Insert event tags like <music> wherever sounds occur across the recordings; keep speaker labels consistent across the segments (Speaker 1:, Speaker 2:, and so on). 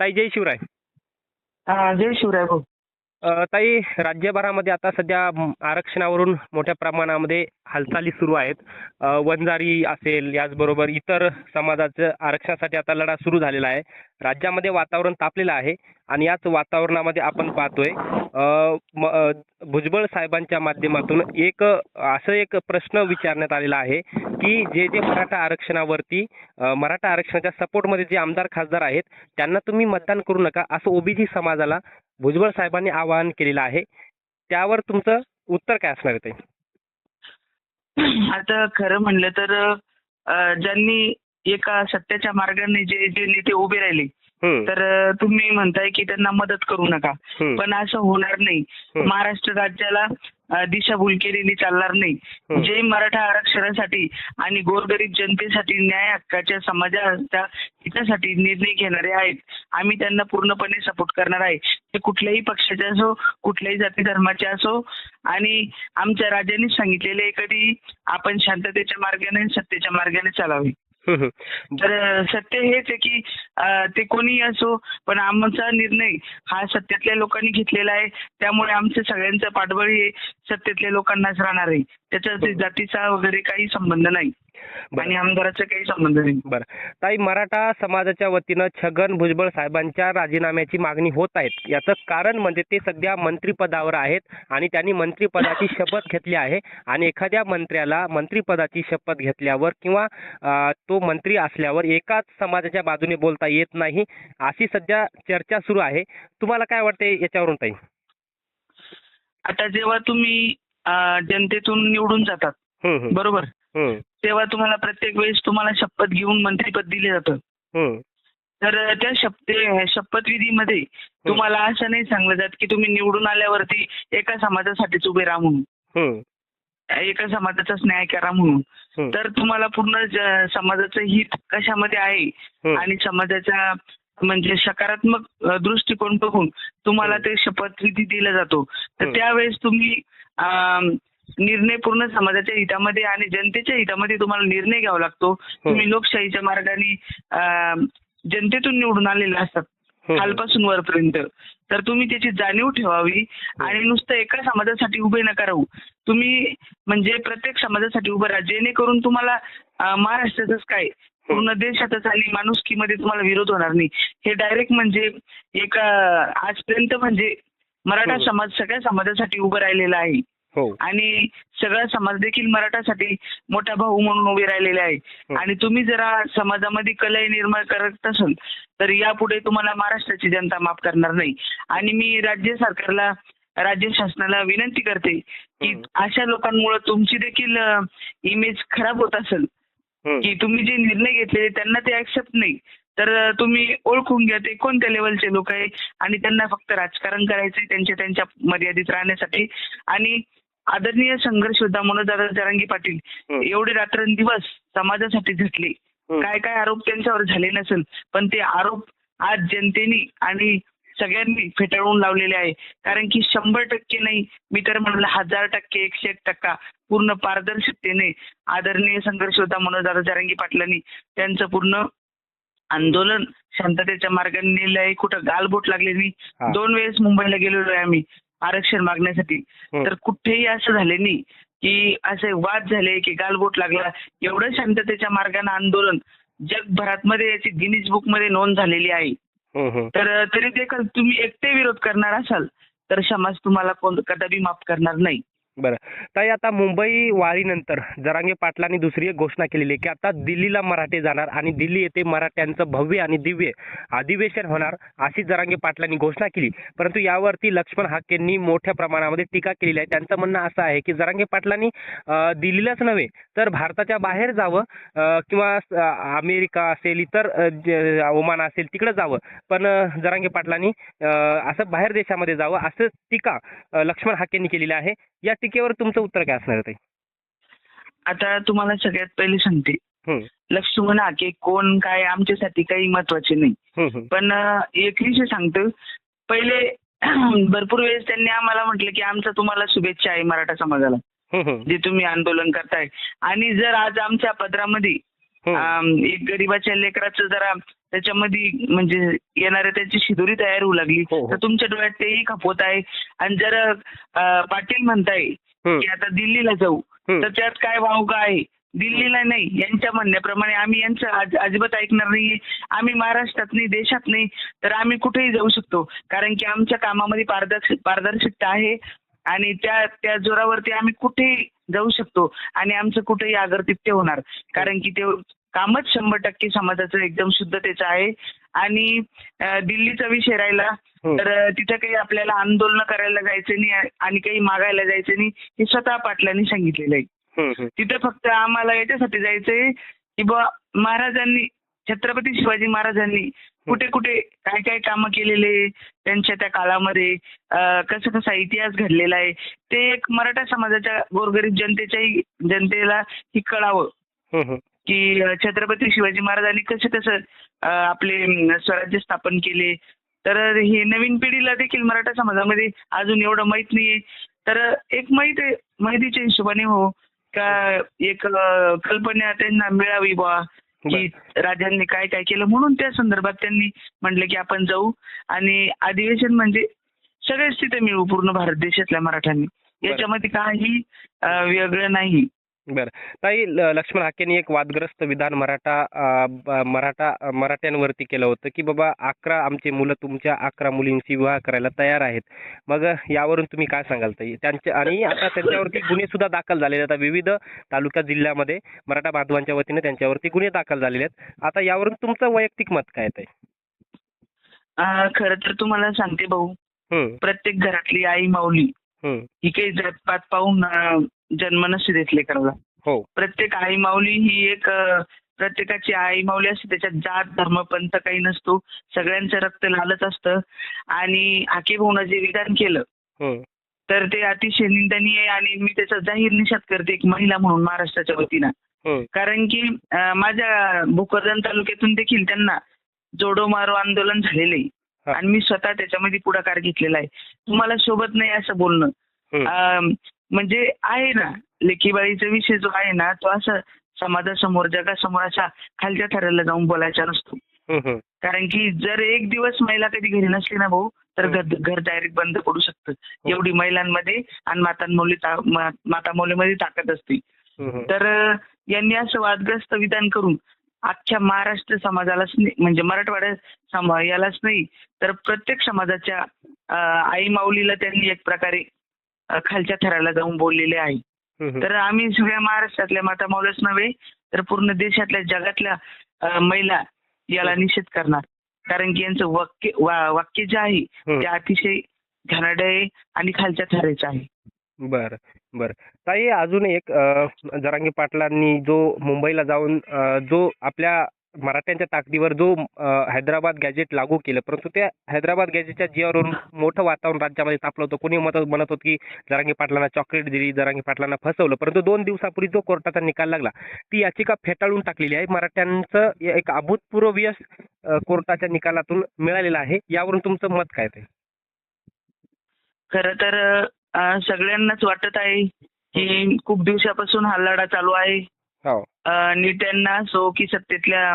Speaker 1: ताई जय शिवराय.
Speaker 2: हा जय शिवराय भाऊ.
Speaker 1: ताई राज्यभरामध्ये आता सध्या आरक्षणावरून मोठ्या प्रमाणामध्ये हालचाली सुरू आहेत. वंजारी असेल याचबरोबर इतर समाजाचं आरक्षणासाठी आता लढा सुरू झालेला आहे. राज्यामध्ये वातावरण तापलेलं आहे आणि याच वातावरणामध्ये आपण पाहतोय भुजबळ साहेबांच्या माध्यमातून एक असं एक प्रश्न विचारण्यात आलेला आहे की जे जे मराठा आरक्षणावरती मराठा आरक्षणाच्या सपोर्टमध्ये जे आमदार खासदार आहेत त्यांना तुम्ही मतदान करू नका असं ओबीसी समाजाला भुजबळ साहेबांनी आवाहन केलेलं आहे. त्यावर तुमचं उत्तर काय असणार आहे ताई?
Speaker 2: आता खरं म्हणलं तर ज्यांनी एका सत्याच्या मार्गाने जे जे नेते उभे राहिले तर तुम्ही म्हणताय की त्यांना मदत करू नका. पण असं होणार नाही. महाराष्ट्र राज्याला दिशाभूल केलेली चालणार नाही. जे मराठा आरक्षणासाठी आणि गोरगरीब जनतेसाठी न्याय हक्काच्या समाजाच्या हितासाठी निर्णय घेणारे आहेत. आम्ही त्यांना पूर्णपणे सपोर्ट करणार आहे. ते कुठल्याही पक्षाचे असो कुठल्याही जाती धर्माचे असो आणि आमच्या राजांनी सांगितलेले कधी आपण शांततेच्या मार्गाने सत्तेच्या मार्गाने चालावे. तर सत्य हेच आहे की ते कोणीही असो पण आमचा निर्णय हा सत्तेतल्या लोकांनी घेतलेला आहे. त्यामुळे आमचं सगळ्यांचं पाठबळ हे सत्तेतल्या लोकांनाच राहणार आहे. त्याचा ते जातीचा वगैरे काही संबंध नाही. आणि आमदाराचा काही संबंध नाही.
Speaker 1: बरं. ताई मराठा समाजाच्या वतीनं छगन भुजबळ साहेबांच्या राजीनाम्याची मागणी होत आहेत. याचं कारण म्हणजे ते सध्या मंत्रिपदावर आहेत आणि त्यांनी मंत्रिपदाची शपथ घेतली आहे आणि एखाद्या मंत्र्याला मंत्रिपदाची शपथ घेतल्यावर किंवा अं, तो मंत्री असल्यावर एकाच समाजाच्या बाजूने बोलता येत नाही अशी सध्या चर्चा सुरू आहे. तुम्हाला काय वाटते याच्यावरून ताई?
Speaker 2: आता जेव्हा तुम्ही अं, जनतेतून निवडून जातात
Speaker 1: हम्म, हम्म,
Speaker 2: बरोबर?
Speaker 1: हम्म,
Speaker 2: तेव्हा तुम्हाला प्रत्येक वेळेस तुम्हाला शपथ घेऊन मंत्रिपद दिले जातं. तर त्या शपथ शपथविधीमध्ये तुम्हाला असं नाही सांगलं जात की तुम्ही निवडून आल्यावरती एका समाजासाठीच उभे राहा म्हणून. एका समाजाचाच न्याय करा म्हणून. तर तुम्हाला पूर्ण समाजाचं हित कशामध्ये आहे. आणि समाजाचा म्हणजे सकारात्मक दृष्टिकोन बघून तुम्हाला ते शपथविधी दिला जातो. तर. त्यावेळेस तुम्ही निर्णय पूर्ण समाजाच्या हितामध्ये आणि जनतेच्या हितामध्ये तुम्हाला निर्णय घ्यावा लागतो. तुम्ही लोकशाहीच्या मार्गाने जनतेतून निवडून आलेले असतात.
Speaker 1: हम्म.
Speaker 2: खालपासून वरपर्यंत. तर तुम्ही त्याची जाणीव ठेवावी आणि नुसतं एका समाजासाठी उभे नका राहू. तुम्ही म्हणजे प्रत्येक समाजासाठी उभं राहा. जेणेकरून तुम्हाला महाराष्ट्रातच काय पूर्ण देशातच आणि माणुसकीमध्ये तुम्हाला विरोध होणार नाही. हे डायरेक्ट म्हणजे एक आजपर्यंत म्हणजे मराठा. समाज सगळ्या समाजासाठी उभं राहिलेला आहे.
Speaker 1: हो
Speaker 2: आणि सगळा समाज देखील मराठासाठी मोठा भाऊ म्हणून उभे राहिलेले आहे. आणि तुम्ही जरा समाजामध्ये कलह निर्माण करत असाल तर यापुढे तुम्हाला महाराष्ट्राची जनता माफ करणार नाही. आणि मी राज्य सरकारला राज्य शासनाला विनंती करते की. अशा लोकांमुळे तुमची देखील इमेज खराब होत असेल. की तुम्ही जे निर्णय घेतलेले त्यांना ते ऍक्सेप्ट नाही. तर तुम्ही ओळखून घ्या ते कोणत्या लेवलचे लोक आहे आणि त्यांना फक्त राजकारण करायचंय त्यांच्या त्यांच्या मर्यादित राहण्यासाठी. आणि आदरणीय संघर्ष होता मनोज जरांगी पाटील. एवढे रात्रंदिवस समाजासाठी झटले. काय काय आरोप त्यांच्यावर झाले नसेल पण ते आरोप आज जनतेने आणि सगळ्यांनी फेटाळून लावलेले आहे कारण की शंभर टक्के नाही मी तर म्हणलं हजार टक्के एकशे एक टक्का पूर्ण पारदर्शकतेने आदरणीय संघर्ष होता मनोज जरांगी पाटलांनी त्यांचं पूर्ण आंदोलन शांततेच्या मार्गाने नेलं आहे कुठं गालबोट लागले नाही. दोन वेळेस मुंबईला गेलेलो आहे आम्ही आरक्षण मागण्यासाठी. तर कुठेही असं झाले नाही की असे वाद झाले की गालबोट लागला एवढं शांततेच्या मार्गाने आंदोलन जगभरात मध्ये याची गिनीज बुकमध्ये नोंद झालेली आहे. तर तरी देखील तुम्ही एकटे विरोध करणार असाल तर समाज तुम्हाला कोण कदापि माफ करणार नाही
Speaker 1: बरं. ताई आता मुंबई वारीनंतर जरांगे पाटलांनी दुसरी एक घोषणा केलेली आहे की आता दिल्लीला मराठे जाणार आणि दिल्ली येथे मराठ्यांचं भव्य आणि दिव्य अधिवेशन होणार अशी जरांगे पाटलांनी घोषणा केली. परंतु यावरती लक्ष्मण हाकेंनी मोठ्या प्रमाणामध्ये टीका केलेली आहे. त्यांचं म्हणणं असं आहे की जरांगे पाटलांनी दिल्लीलाच नव्हे तर भारताच्या बाहेर जावं अं, किंवा अमेरिका असेल इतर ओमान असेल तिकडे जावं. पण जरांगे पाटलांनी असं बाहेर देशामध्ये जावं असं टीका लक्ष्मण हाकेंनी केलेली आहे. या टीकेवर तुमचं उत्तर काय असणार आहे ताई?
Speaker 2: आता तुम्हाला सगळ्यात पहिले सांगते लक्ष्मण हाके कोण काय आमच्यासाठी काही महत्त्वाचे नाही. पण एक विषय सांगतो पहिले <clears throat> भरपूर वेळेस त्यांनी आम्हाला म्हटलं की आमचं तुम्हाला शुभेच्छा आहे मराठा समाजाला. जे तुम्ही आंदोलन करताय आणि जर आज आमच्या. अम, एक गरीबाच्या लेकराचं जरा त्याच्यामध्ये म्हणजे येणाऱ्या त्याची शिदोरी तयार होऊ लागली
Speaker 1: हो, हो.
Speaker 2: तर तुमच्या डोळ्यात तेही खपवत आहे आणि जर पाटील म्हणताय. की आता दिल्लीला जाऊ. तर त्यात काय भाव काय आहे? दिल्लीला नाही यांच्या म्हणण्याप्रमाणे आम्ही यांचं अजिबात ऐकणार नाही आम्ही महाराष्ट्रात नाही देशात नाही तर आम्ही कुठेही जाऊ शकतो कारण की आमच्या कामामध्ये पारदर्श पारदर्शकता आहे आणि त्या त्या जोरावरती आम्ही कुठेही जाऊ शकतो आणि आमचं कुठेही आगरतित्य होणार कारण की ते कामच शंभर टक्के समाजाचं एकदम शुद्धतेचं आहे आणि दिल्लीचा विषय राहिला
Speaker 1: हम्म.
Speaker 2: तर तिथं काही आपल्याला आंदोलन करायला जायचं नाही आणि काही मागायला जायचं नाही हे स्वतः पाटलांनी सांगितलेलं आहे. तिथे फक्त आम्हाला याच्यासाठी जायचंय की बुवा महाराजांनी छत्रपती शिवाजी महाराजांनी कुठे कुठे काय काय कामं केलेले त्यांच्या त्या काळामध्ये? कसा कसा इतिहास घडलेला आहे? ते एक मराठा समाजाच्या गोरगरीब जनतेच्याही जनतेला ही कळावं. की छत्रपती शिवाजी महाराजांनी कसं कसं आपले स्वराज्य स्थापन केले? तर हे नवीन पिढीला देखील मराठा समाजामध्ये अजून एवढं माहीत नाहीये. तर एक माहीत आहे माहितीच्या हिशोबाने हो का एक कल्पना त्यांना मिळावी बा की राजांनी काय काय केलं म्हणून त्या संदर्भात त्यांनी म्हटलं की आपण जाऊ. आणि अधिवेशन म्हणजे सगळेच तिथे मिळू पूर्ण भारत देशातल्या मराठ्यांनी. याच्यामध्ये काही वेगळं नाही.
Speaker 1: बरं. ताई लक्ष्मण हाकेंनी एक वादग्रस्त विधान मराठा मराठा मराठ्यांवरती केलं होतं की बाबा अकरा आमचे मुलं तुमच्या अकरा मुलींशी विवाह करायला तयार आहेत. मग यावरून तुम्ही काय सांगाल ताई? त्यांच्या आणि आता त्यांच्यावरती गुन्हे सुद्धा दाखल झालेले आहेत. आता विविध तालुका जिल्ह्यामध्ये मराठा बांधवांच्या वतीने त्यांच्यावरती गुन्हे दाखल झालेले आहेत. आता यावरून तुमचं वैयक्तिक मत काय आहे ताई?
Speaker 2: खरं तर तुम्हाला सांगते भाऊ. प्रत्येक घरातली आई माऊली. ही काही जातपात पाहून जन्म नसते देत लेकराला
Speaker 1: हो.
Speaker 2: प्रत्येक आई माऊली ही एक प्रत्येकाची आई माऊली असते. त्याच्यात जात धर्म पंथ काही नसतो. सगळ्यांचं रक्त लालच असतं. आणि हाके भाऊनं जे विधान केलं
Speaker 1: हम्म,
Speaker 2: तर ते अतिशय निंदनीय आहे आणि मी त्याचा जाहीर निषेध करते एक महिला म्हणून महाराष्ट्राच्या वतीनं.
Speaker 1: हम्म.
Speaker 2: कारण की माझ्या भोकरदन तालुक्यातून देखील त्यांना जोडो मारो आंदोलन झालेलं आहे.
Speaker 1: हा.
Speaker 2: आणि मी स्वतः त्याच्यामध्ये पुढाकार घेतलेला आहे. तुम्हाला शोभत नाही असं बोलणं. म्हणजे आहे ना लेखीबाळीचा विषय जो आहे ना तो असा समाजासमोर जगासमोर असा खालच्या थराला जाऊन बोलायचा नसतो. कारण की जर एक दिवस महिला कधी घरी नसली ना भाऊ तर घर घर डायरेक्ट बंद पडू शकतं. एवढी महिलांमध्ये आणि मातांमुळे माता मुलीमध्ये ताकद असते. तर यांनी असं वादग्रस्त विधान करून अख्ख्या महाराष्ट्र समाजालाच नाही म्हणजे मराठवाड्या समा यालाच नाही तर प्रत्येक समाजाच्या आई माऊलीला त्यांनी एक प्रकारे खालच्या थराला जाऊन बोललेले आहे. तर आम्ही सगळ्या महाराष्ट्रातल्या माता माऊलीच नव्हे तर पूर्ण देशातल्या जगातल्या महिला याला निषेध करणार कारण की यांचं वाक्य वाक्य जे आहे. ते अतिशय घाणेरडं आहे आणि खालच्या थराचं आहे
Speaker 1: बर बर. ताई अजून एक अ, पाटलांनी जो मुंबईला जाऊन अ, जो आपल्या मराठ्यांच्या ताकदीवर जो अ, हैदराबाद गॅजेट लागू केलं परंतु त्या हैदराबाद गॅजेटच्या जीवावरून मोठं वातावरण राज्यामध्ये तापलं होतं. कोणी मत म्हणत होतं की जरांगी पाटलांना चॉकलेट दिली जरांगी पाटलांना फसवलं परंतु दोन दिवसापूर्वी जो कोर्टाचा निकाल लागला ती याचिका फेटाळून टाकलेली आहे. मराठ्यांचं एक अभूतपूर्व यश अ, कोर्टाच्या निकालातून मिळालेलं आहे. यावरून तुमचं मत काय ते
Speaker 2: खरं तर सगळ्यांनाच वाटत आहे की खूप दिवसापासून हा लढा चालू आहे.
Speaker 1: हो.
Speaker 2: नेत्यांना असो की सत्तेतल्या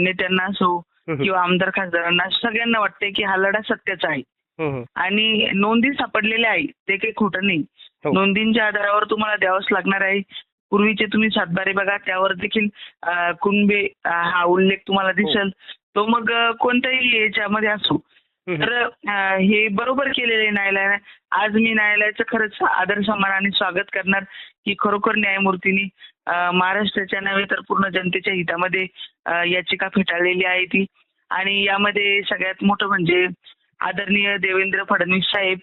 Speaker 2: नेत्यांना असो किंवा आमदार खासदारांना सगळ्यांना वाटतंय की हा लढा सत्याचा आहे. आणि नोंदी सापडलेल्या आहे ते काही खोटं नाही.
Speaker 1: हो.
Speaker 2: नोंदींच्या आधारावर तुम्हाला द्यावंच लागणार आहे. पूर्वीचे तुम्ही सातबारे बघा त्यावर देखील कुणबे हा उल्लेख तुम्हाला दिसेल. तो मग कोणत्याही याच्यामध्ये असो. तर हे बरोबर केलेलं न्यायालयाने आज मी न्यायालयाचं खरंच आदर सन्मानाने स्वागत करणार की खरोखर न्यायमूर्तींनी महाराष्ट्राच्या नव्हे तर पूर्ण जनतेच्या हितामध्ये याचिका फेटाळलेली आहे ती आणि यामध्ये सगळ्यात मोठं म्हणजे आदरणीय देवेंद्र फडणवीस साहेब.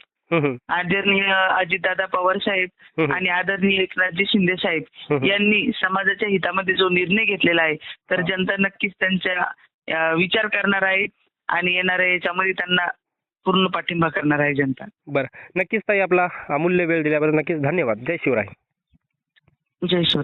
Speaker 2: आदरणीय अजितदादा पवार साहेब आणि आदरणीय एकनाथजी शिंदे साहेब. यांनी समाजाच्या हितामध्ये जो निर्णय घेतलेला आहे तर. जनता नक्कीच त्यांच्या अं, विचार करणार आहे आणि येणाऱ्या याच्यामध्ये त्यांना पूर्ण पाठिंबा करणार आहे जनता.
Speaker 1: बरं. नक्कीच ताई आपला अमूल्य वेळ दिल्याबद्दल नक्कीच धन्यवाद. जय शिवराय.
Speaker 2: जय शिवराय.